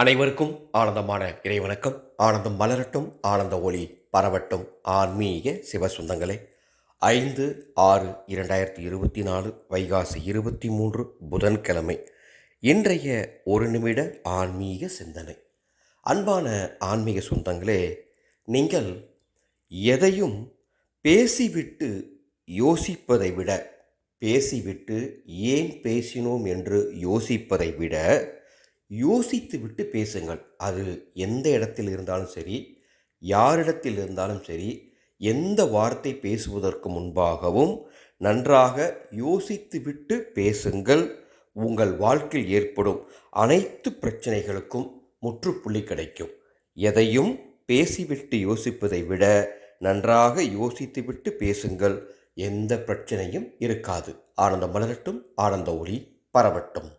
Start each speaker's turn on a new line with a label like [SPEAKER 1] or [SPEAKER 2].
[SPEAKER 1] அனைவருக்கும் ஆனந்தமான இறைவணக்கம் ஆனந்தம் மலரட்டும் ஆனந்த ஒளி பரவட்டும். ஆன்மீக சிவசுந்தங்களே ஐந்து ஆறு இரண்டாயிரத்தி இருபத்தி நாலு வைகாசி இருபத்தி மூன்று புதன்கிழமை. இன்றைய ஒரு நிமிட ஆன்மீக சிந்தனை. அன்பான ஆன்மீக சொந்தங்களே நீங்கள் எதையும் பேசிவிட்டு யோசிப்பதை விட பேசிவிட்டு ஏன் பேசினோம் என்று யோசிப்பதை விட யோசித்து விட்டு பேசுங்கள். அது எந்த இடத்தில் இருந்தாலும் சரி யாரிடத்தில் இருந்தாலும் சரி எந்த வார்த்தை பேசுவதற்கு முன்பாகவும் நன்றாக யோசித்து விட்டு பேசுங்கள். உங்கள் வாழ்க்கையில் ஏற்படும் அனைத்து பிரச்சனைகளுக்கும் முற்றுப்புள்ளி கிடைக்கும். எதையும் பேசிவிட்டு யோசிப்பதை விட நன்றாக யோசித்துவிட்டு பேசுங்கள். எந்த பிரச்சனையும் இருக்காது. ஆனந்தம் மலரட்டும் ஆனந்த ஒளி பரவட்டும்.